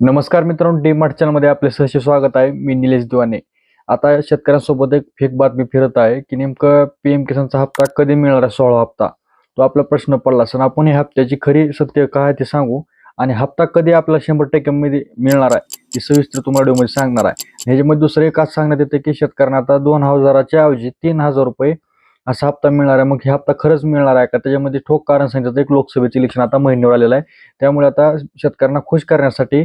नमस्कार मित्रांनो D mart चॅनलमध्ये आपले सहसे स्वागत आहे. मी निलेश दिवाने. आता शेतकऱ्यांसोबत एक फेक बातमी फिरत आहे की नेमकं पी एम किसानचा हप्ता कधी मिळणार आहे? सोळा हप्ता. तो आपला प्रश्न पडला असेल. आपण या हप्त्याची खरी सत्य काय आहे ते सांगू. आणि हप्ता कधी आपला शंभर टक्क्यामध्ये मिळणार आहे? हे सविस्तर तुम्हाला व्हिडिओमध्ये सांगणार आहे. ह्याच्यामध्ये दुसरं एक आज सांगण्यात येतं की शेतकऱ्यांना आता दोन हजाराच्या ऐवजी तीन हजार रुपये असा हप्ता मिळणार आहे. मग हे हप्ता खरंच मिळणार आहे का? त्याच्यामध्ये ठोक कारण सांगितलं एक लोकसभेचं इलेक्शन आता महिन्यावर आलेलं आहे. त्यामुळे आता शेतकऱ्यांना खुश करण्यासाठी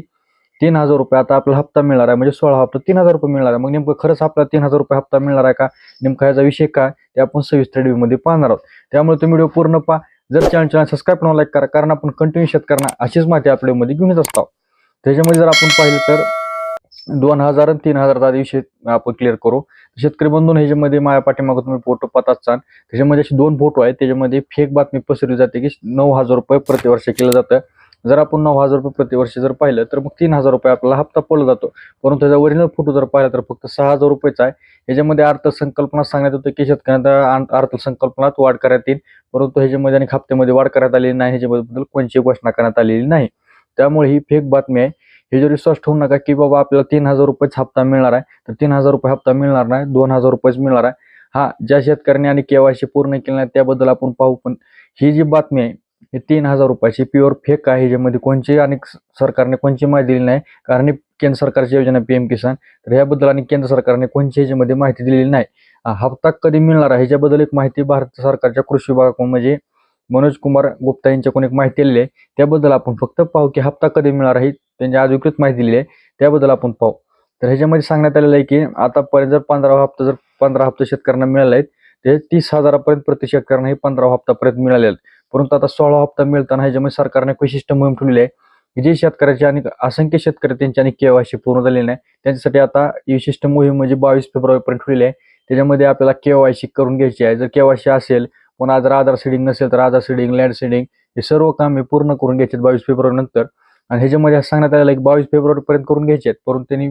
तीन हजार रुपये आता आपला हप्ता मिळणार आहे. म्हणजे सोळा हप्ता तीन हजार रुपये मिळणार आहे. मग नेमकं खरंच आपला तीन हजार रुपये हप्ता मिळणार आहे का? नेमका याचा विषय काय? ते आपण सविस्तर review पाहणार आहोत. त्यामुळे तुम्ही व्हिडिओ पूर्ण पहा. जर चॅनल चॅनल सबस्क्राईब करून लाईक करा कारण आपण कंटिन्यू शेतकऱ्यांना अशीच माहिती आपल्या मध्ये घेऊन येत असतो. त्याच्यामध्ये जर आपण पाहिलं तर दोन हजार आणि तीन हजारचा दिवशी आपण क्लिअर करू. शेतकरी बंधून ह्याच्यामध्ये माझ्या पाठीमागं तुम्ही फोटो पाहताच चाल. त्याच्यामध्ये असे दोन फोटो आहेत. त्याच्यामध्ये फेक बातमी पसरली जाते की नऊ हजार रुपये प्रतिवर्ष केलं जातं. जर आपण नऊ हजार रुपये प्रतिवर्ष जर पाहिलं तर मग तीन हजार रुपये आपल्याला हप्ता पडला जातो. परंतु त्याचा ओरिजिनल फोटो जर पाहिला तर फक्त सहा हजार रुपयेचा आहे. याच्यामध्ये अर्थसंकल्पना सांगण्यात होतं की शेतकऱ्यांना अर्थसंकल्पनात वाढ करण्यात येईल. परंतु ह्याच्यामध्ये आणि हप्त्यामध्ये वाढ करण्यात आलेली नाही ह्याच्याबद्दल कोणतीही घोषणा करण्यात आलेली नाही. त्यामुळे ही फेक बातमी आहे. हे जर विश्वास ठेवू नका की बाबा आपल्याला तीन हजार रुपयेच हप्ता मिळणार आहे तर तीन हजार रुपये हप्ता मिळणार नाही दोन हजार रुपयेच मिळणार आहे. हा ज्या शेतकऱ्यांनी आणि केवायसी पूर्ण केली नाही त्याबद्दल आपण पाहू. पण ही जी बातमी आहे हे तीन हजार रुपयाची प्युअर फेक आहे ह्याच्यामध्ये कोणची आणि सरकारने कोणची माहिती दिली नाही. कारण केंद्र सरकारची योजना पी एम किसान तर याबद्दल आणि केंद्र सरकारने कोणची ह्याच्यामध्ये माहिती दिलेली नाही. हप्ता कधी मिळणार आहे ह्याच्याबद्दल एक माहिती भारत सरकारच्या कृषी विभागाकडून म्हणजे मनोज कुमार गुप्ता यांच्याकडून एक माहिती दिली आहे. त्याबद्दल आपण फक्त पाहू की हप्ता कधी मिळणार आहे त्यांची अधिकृत माहिती दिलेली आहे. त्याबद्दल आपण पाहू. तर ह्याच्यामध्ये सांगण्यात आलेलं आहे की आतापर्यंत जर पंधरा हप्ता जर पंधरा हप्ता शेतकऱ्यांना मिळाले आहेत ते तीस हजारापर्यंत प्रति शेतकऱ्यांना हे पंधरा हप्तापर्यंत मिळाले आहेत. परंतु आता सोळा हप्ता मिळताना ह्याच्यामध्ये सरकारने एक विशिष्ट मोहीम ठेवलेली आहे? जे शेतकऱ्याचे आणि असंख्य शेतकरी त्यांची आणि केवायसी पूर्ण झालेली नाही त्यांच्यासाठी आता विशिष्ट मोहीम म्हणजे बावीस फेब्रुवारीपर्यंत ठेवलेली आहे. त्याच्यामध्ये आपल्याला केवायसी करून घ्यायची आहे. जर केवायसी असेल पुन्हा जर आधार सीडिंग नसेल तर आधार सीडिंग लँड सीडिंग हे सर्व कामे पूर्ण करून घ्यायचे बावीस फेब्रुवारी नंतर आणि ह्याच्यामध्ये सांगण्यात आलेलं की बावीस फेब्रुवारीपर्यंत करून घ्यायचे आहेत. परंतु त्यांनी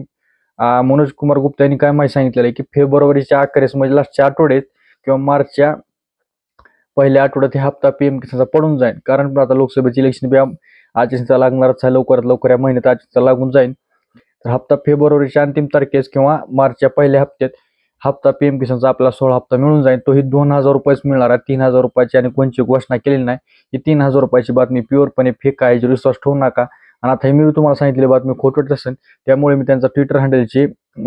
मनोज कुमार गुप्ता यांनी काय माहिती सांगितलेलं आहे की फेब्रुवारीच्या अखेरीस म्हणजे लास्टच्या आठवड्यात किंवा मार्चच्या पहिल्या आठवड्यात हे हप्ता पीएम किसानचा पडून जाईल कारण आता लोकसभेचे इलेक्शन बी आचारसंहिता लागणारच आहे. लवकरात लवकर या महिन्यात आचारसंहिता लागून जाईल तर हप्ता फेब्रुवारीच्या अंतिम तारखेस किंवा मार्चच्या पहिल्या हप्त्यात हप्ता पीएम किसानचा आपला सोळा हप्ता मिळून जाईल तोही दोन हजार रुपयेच मिळणार आहे. तीन हजार रुपयाची आणि कोणची घोषणा केलेली नाही. ही तीन हजार रुपयाची बातमी प्युअरपणे फेक आहे याच्यावर विश्वास ठेवू नका. आणि आता हे मी तुम्हाला सांगितलेली बातमी खोटवट असेल त्यामुळे मी त्यांचा ट्विटर हँडलची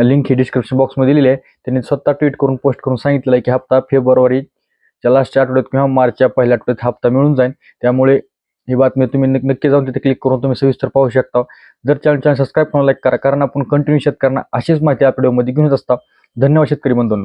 लिंक ही डिस्क्रिप्शन बॉक्समध्ये दिलेली आहे. त्यांनी स्वतः ट्विट करून पोस्ट करून सांगितलं आहे की हप्ता फेब्रुवारी त्या लास्टच्या आठवड्यात किंवा मार्चच्या पहिल्या आठवड्यात हप्ता मिळून जाईल. त्यामुळे ही बातमी तुम्ही नक्की जाऊन तिथे क्लिक करून तुम्ही सविस्तर पाहू शकता. जर चॅनल चॅनल सबस्क्राईब करून लाईक करा कारण आपण कंटिन्यू शेतकऱ्यांना अशीच माहिती आपल्या व्हिडिओमध्ये घेऊनच असता. धन्यवाद शेतकरी बंधूंनो.